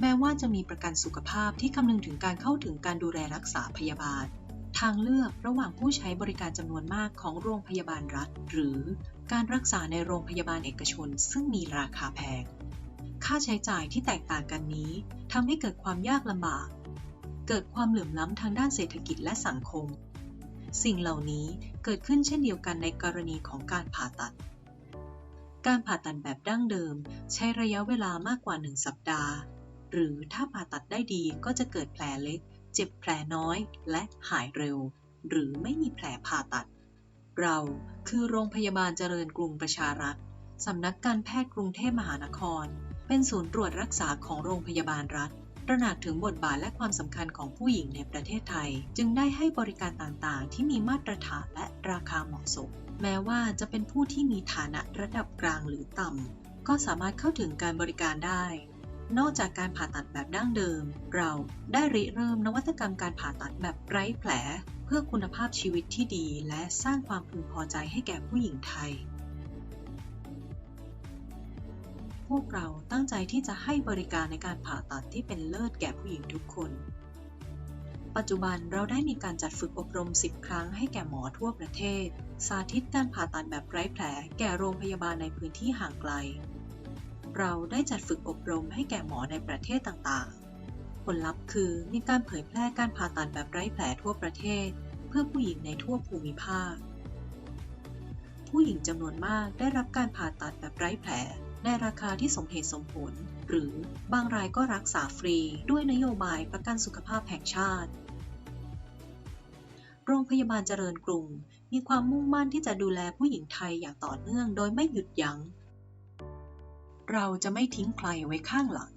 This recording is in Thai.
แม้ว่าจะมีประกันสุขภาพที่คำนึงถึงการเข้าถึงการดูแลรักษาพยาบาล ทางเลือกระหว่างผู้ใช้บริการจำนวนมากของโรงพยาบาลรัฐ หรือการรักษาในโรงพยาบาลเอกชน ซึ่งมีราคาแพง ค่าใช้จ่ายที่แตกต่างกันนี้ทำให้เกิดความยากลำบาก เกิดความเหลื่อมล้ำทางด้านเศรษฐกิจและสังคม สิ่งเหล่านี้เกิดขึ้นเช่นเดียวกันในกรณีของการผ่าตัดการผ่าตัดแบบดั้งเดิม ใช้ระยะเวลามากกว่า 1 สัปดาห์ หรือถ้าผ่าตัดได้ดีก็จะเกิดแผลเล็ก เจ็บแผลน้อย และหายเร็ว หรือไม่มีแผลผ่าตัด เราคือโรงพยาบาลเจริญกรุงประชารัฐสำนักการแพทย์กรุงเทพมหานคร เป็นศูนย์ตรวจรักษาของโรงพยาบาลรัฐระหนักถึงบทบาทและความสำคัญของผู้หญิงในประเทศไทย จึงได้ให้บริการต่างๆ ที่มีมาตรฐานและราคาเหมาะสม แม้ว่าจะเป็นผู้ที่มีฐานะระดับกลางหรือต่ำก็สามารถเข้าถึงการบริการได้ นอกจากการผ่าตัดแบบดั้งเดิม เราได้ริเริ่มนวัตกรรมการผ่าตัดแบบไร้แผล เพื่อคุณภาพชีวิตที่ดี และสร้างความพึงพอใจให้แก่ผู้หญิงไทย พวกเราตั้งใจที่จะให้บริการในการผ่าตัดที่เป็นเลิศแก่ผู้หญิงทุกคน ปัจจุบันเราได้มีการจัดฝึกอบรม 10 ครั้งให้แก่หมอทั่วประเทศ สาธิตการผ่าตัดแบบไร้แผล แก่โรงพยาบาลในพื้นที่ห่างไกล เราได้จัดฝึกอบรมให้แก่หมอในประเทศต่างๆ ผลลัพธ์คือมีการเผยแพร่การผ่าตัดแบบไร้แผลทั่วประเทศ เพื่อผู้หญิงในทั่วภูมิภาค ผู้หญิงจำนวนมากได้รับการผ่าตัดแบบไร้แผล ในราคาที่สมเหตุสมผล หรือบางรายก็รักษาฟรีด้วยนโยบายประกันสุขภาพแห่งชาติ โรงพยาบาลเจริญกรุงมีความมุ่งมั่นที่จะดูแลผู้หญิงไทยอย่างต่อเนื่องโดยไม่หยุดยัง้ง เราจะไม่ทิ้งใครไว้ข้างหลัง